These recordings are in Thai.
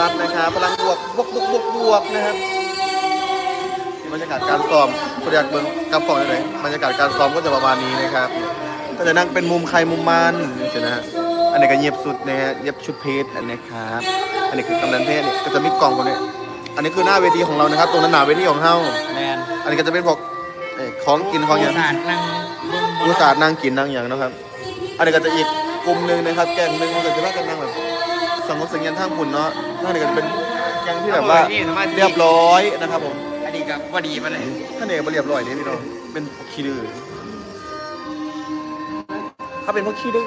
รัฐนะครับพลังบวกบวกบวกบวกบวกนะครับบรรยากาศการซ้อมประหยัดเบิ่งกับกล่องเลยบรรยากาศการซ้อมก็จะประมาณนี้นะครับก็จะนั่งเป็นมุมใครมุมมันใช่นะฮะอันนี้ก็เย็บสุดนะฮะเย็บชุดเพชรอันนี้ครับ อันนี้คือกำนันเพชรเนี่ยก็จะมีกล่องคนนี้อันนี้คือหน้าเวทีของเรานะครับ ตรงนั้นหนาเวทีของเฮาแมนอันนี้ก็จะเป็นพวกเอ่อของกินของอย่างศาสตร์นั่งเบิ่งอุตสาห์นั่งกินนั่งอย่างนะครับ อันนี้ก็จะอีกกลุ่มหนึ่งนะครับ แกงหนึ่งมันก็จะว่ากันนั่งแบบ สังคมสัญญาณทางหุ่นเนาะท่านี้ก็จะเป็นแกงที่แบบว่าเรียบร้อยนะครับผมอันนี้กับว่าดีมาเลยท่านเอกมาเรียบร้อยนี่พี่น้องเป็นพวกขี้ดื้อเขาเป็นพวกขี้ดื้อ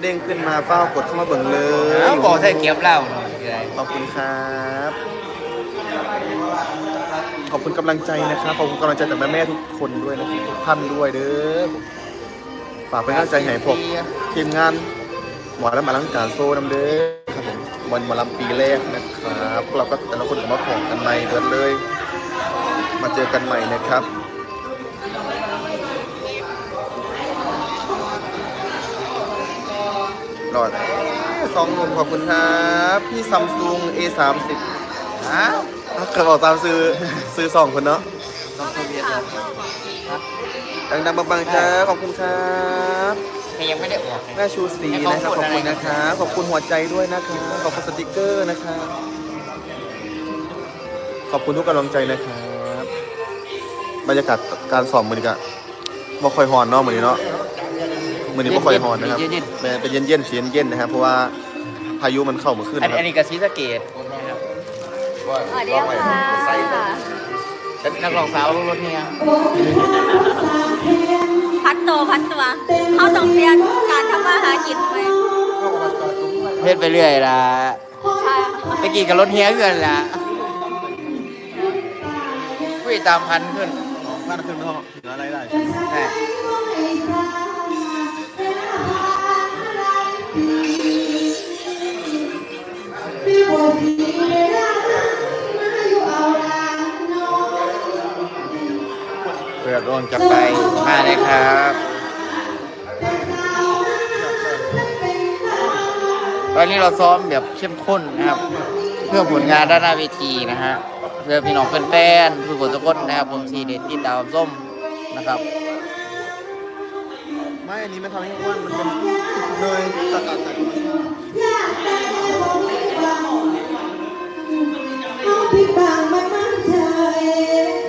เด้งขึ้นมาเฝ้ากดเข้ามาเบิ่งเลยเอาบอกใส่เก็บเล้าหน่อยขอบคุณครับขอบคุณกำลังใจนะครับขอบคุณกำลังใจจากแม่แม่ทุกคนด้วยนะครับทุกท่านด้วยเด้อฝากเป็นกำลังใจให้พวกทีมงานหมอแลำอลังการโซ่น้ำเด้อ วันหมอลำปีแรกนะครับพวกเราก็แต่ละคนก็มาของกันใหม่เดือนเลย มาเจอกันใหม่นะครับรอดสองหนุ่มขอบคุณครับ พี่ซัมซุง A30 ฮะเคยบอกตามซื้อซื้อสองคนเนาะต้องโซเวียตเหรอดังๆบางๆครับขอบคุณครับ แต่ยังไม่ได้ออกเลยแม่ชูศรีนะครับขอบคุณนะครับขอบคุณหัวใจด้วยนะครับขอบคุณสติกเกอร์นะครับขอบคุณทุกกำลังใจนะครับบรรยากาศการสอบมือนี้ก็บ่ค่อยฮอนเนาะมือนี้เนาะมือนี้บ่ค่อยฮอนนะครับเย็นแม่เป็นเย็นๆเสียนเย็นๆนะครับเพราะว่าพายุมันเข้าเมื่อคืนๆอันนะคอัรันบนี้กับซีสะเกตนะครับสวัสดีค่ะนักร้องสาวรถเฮีย พัดโตพัดตัวเขาต้องเปลี่ยนการทำมาหากินไปเฮ็ดไปเรื่อยละใช่ไปกี่กับรถเฮียเกินละคุยตามพันขึ้นบ้านขึ้นห้องถึงอะไรได้แม่เปิด ร้อนจับไปมาเลยครับตอนนี้เราซ้อมแบบเข้มข้นนะครับ เพื่อผลงานด้านหน้าเวทีนะฮะเพื่อพี่น้องแฟนๆผู้คนทุกคนนะครับผมทีเด็ดที่ดาวส้มนะครับ ไม่อันนี้มันทำให้อ้วนมันเป็นเนยสกัดจากธรรมชาติ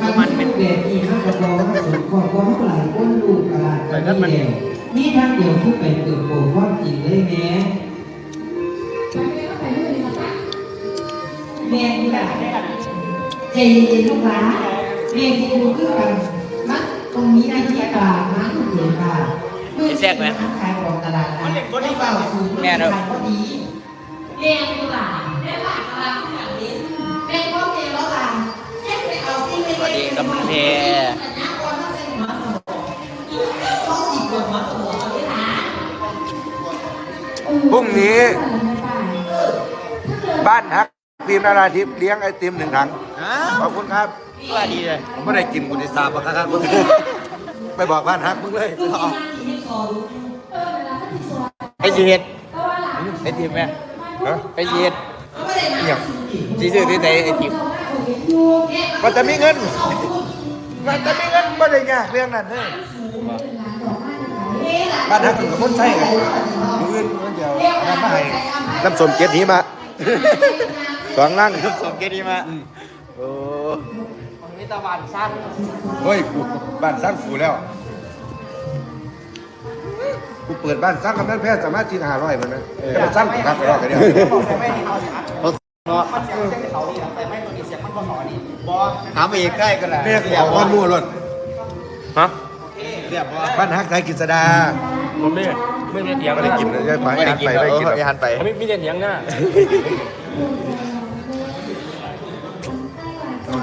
เงินมาได้จะคอยพวกมันเป็นนี่ท่านเดียวผู้เป็นเกิดโผล่ความจริงเลยแม่แม่นี่แบบใจเย็นๆลูกหลานแม่ที่ดูคือกันมัดตรงนี้นะที่ตลาดน้ำเสียค่ะขายของตลาดนะไม่เบาสูงขายก็ดีแม่ลูกหลานแม่หลานตลาด กำลังเพพรุ่งนี้ บ้านฮักฟิล์มนาราทิพย์เลี้ยงไอติมหนึ่งถังขอบคุณครับว่าดีเลยผมไม่ได้กินกุฏิสาบครับมึงไปบอกบ้านฮักมึงเลยไอ้จีเฮ็ดไอ้ทีมแม่ฮะไอ้จีเฮ็ดเนี่ยจีซื้อที่ไหนไอ้ทีม มันจะมีเงิน มันจะมีเงินไม่ได้ยากเรื่องนั้นเลยบ้านฮักกับคนใช่ไงมืออื่นมันเดียวน้ำมาให้น้ำส้มเจ็ดหีมาสองนั่งสมเกียรติมาโอ้มิตรบานสั้นเฮ้ยกูบ้านสร้างกูแล้ว กูเปิดบ้านสร้างกำนันแพทย์สามารถจีนหาร้อยมันนะแล้วมันสร้างกูครับไปรอกันเดียว ถามอีกใกล้กันแหละแม่กูเอาก้อนมั่วรถฮะบ้านฮักไทยกฤษดาผมนี่มไม่ได้เถียงไม่ได้กินเลยใช่ไหมไม่ได้หันกินไปเอไม่ได้กินอหันไปไม่ไม่ได้เถียงหน้า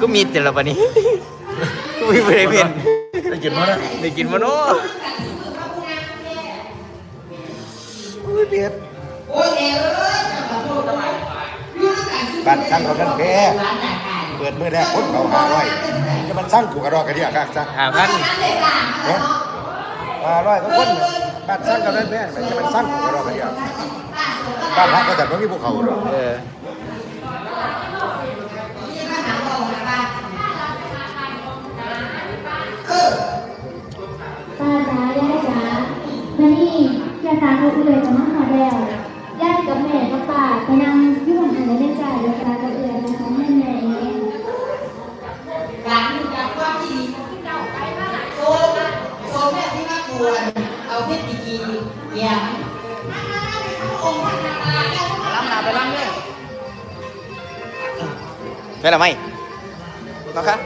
ก็มีแต่ละวันนี้ก็มีไม่ได้เปลี่ยนได้กินมั้ยนะได้กินมาโน่อุ้ยเบียดโอ้ยเอ๋ยจะขอโทษทำไมอยู่ด้วยกันบ้านช่างเขาท่านแพ้ ร้านไหนไก่เปิดมือแรกคนเขาหาร้อยจะมันสร้างกูกระรอกกันที่อาคาจ้ะหาพันเนาะมาร้อยก็คนบ้านสร้างเขาท่านแพ้จะมันสร้างกูกระรอกกันที่อาบ้านพักก็จัดว่ามีภูเขาหรอกเออป้าจ๋าย่าจ๋าวันนี้ยายตาเขาเอื่อยกับมาหาแล้วย่ากับแม่กับป้าไปนั่งอยุ่งหันได้จ่ายแล้วตากับเได้หรือไม่นะคะ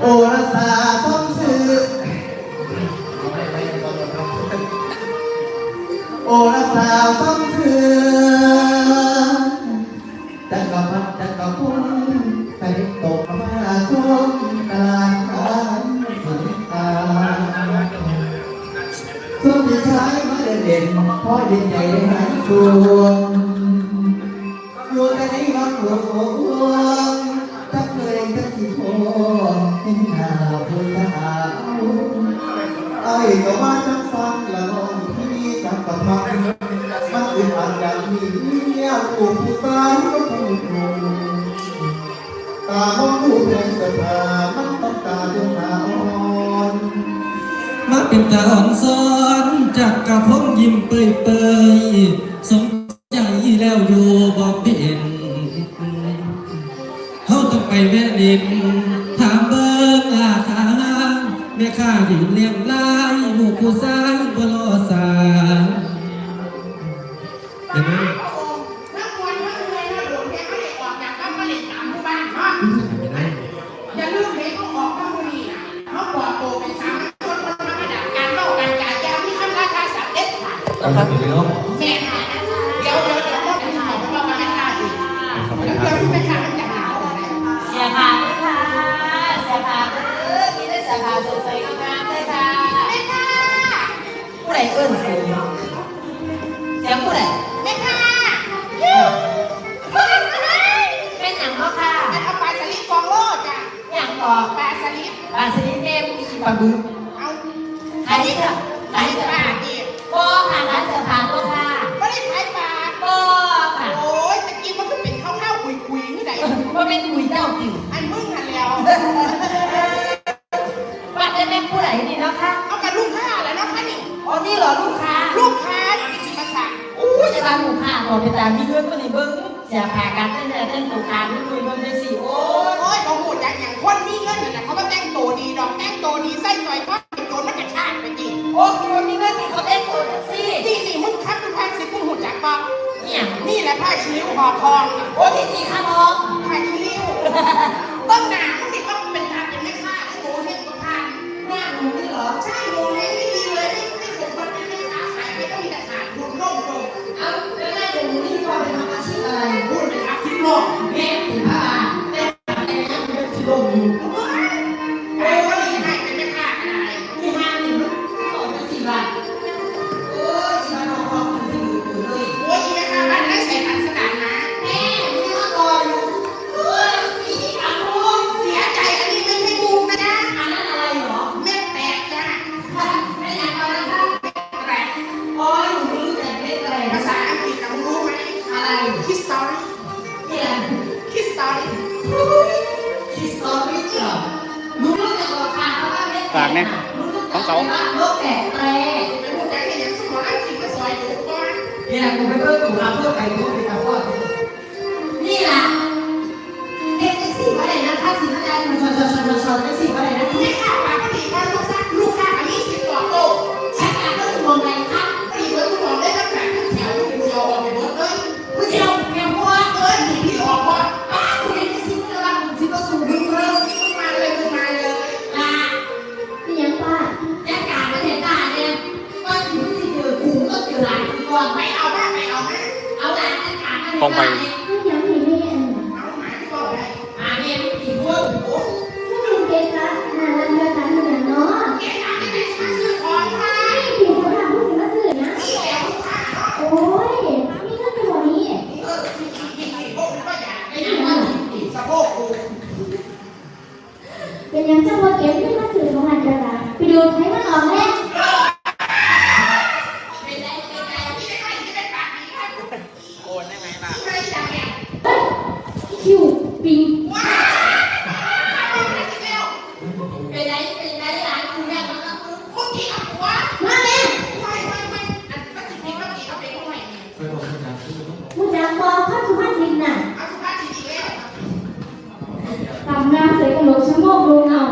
โอ้รสา มาเด่นเด่นเพราะเด่นใหญ่ได้หายส่วนรวมในวัดหลวงจักเลยจักสิโพเห็นหน้าผู้สาวไอ้ก็ว่า จากผู้สาวก็คงคงตามองดูเพลงสภามันต้องตาดวงตาอ่อนมาเป็นตาอ่อนซ้อนจากกระพงยิ้มเปยเปยๆสมใจแล้วอยู่บ่เป็นเขาต้องไปแม่ดินถามเบิ้งอาถาแม่ข้าดินเลี้ยงลายหมู่กูซ่า ขาดเอครับเดี๋ยวแม่ค่ะเดี๋ยวเดี๋ยวเดี๋ยวว่าเป็นข่าวเพราะว่ามันไม่ฆ่าดิเดี๋ยวเดี๋ยวที่ไม่ฆ่ามันจะหนาวเสียผาด้วยค่ะเสียผาเออมีได้เสียผาสดใสงามเลยค่ะแม่ค่ะผู้ใดเอิ้นเสียงเสียงผู้ใดแม่ค่ะเป็นอย่างก็ค่ะมันเอาปลาสลิดฟองโลดจ้ะอย่างบอกปลาสลิดปลาสลิดแม่มีปลาบึก บัตรได้เป็นผู้ไหนนี่เนาะค่ะเอากับลูกค้าแล้วนะคะนี่อ๋อนี่เหรอลูกค้า ลูกค้าที่สิมาสั่งอู้จะตามลูกค้าต่อไปตามมีเงินตัวนี้เบิ้งเสียผ่ากันเต้นแต่เต้นถูกทางนี่คุยเบิ้งได้สิโอ้โอ้ยยโอ้โหอย่างอย่างคนมีเงินนี่แหละเขามาแต่งตัวดีดอกแต่งตัวดีใส่ซอยก็เป็นโจรมันกระชากไปจริงโอ้คนมีเงินที่เขาเต้นตัวสินี่นี่มึงคัดเป็นผ้าสิบมึงหูจักปะเนี่ยนี่แหละผ้าชิวห่อทองน่ะโอ้ที่ ฝากเนี่ยของเขา โลกแตกแตร เป็นพวกแกที่ยังสมองอังกฤษมาซอยอยู่ก่อน นี่แหละกูไปเพิ่มกูรับเพิ่มไปเพิ่มไปกับพ่อ ไปไหนไปไหนหลานคุณแม่มาครับพูดที่อับวมาแม่ไม่ไม่ไม่อันปฏิทินปฏิเอาไปเท่ไหร่เนี่ยคุณยายพูดจากบอกข้าสุนน่ะเอาสุาพสินอีกล้วตำนานเสกหลงชะโงกลงเอา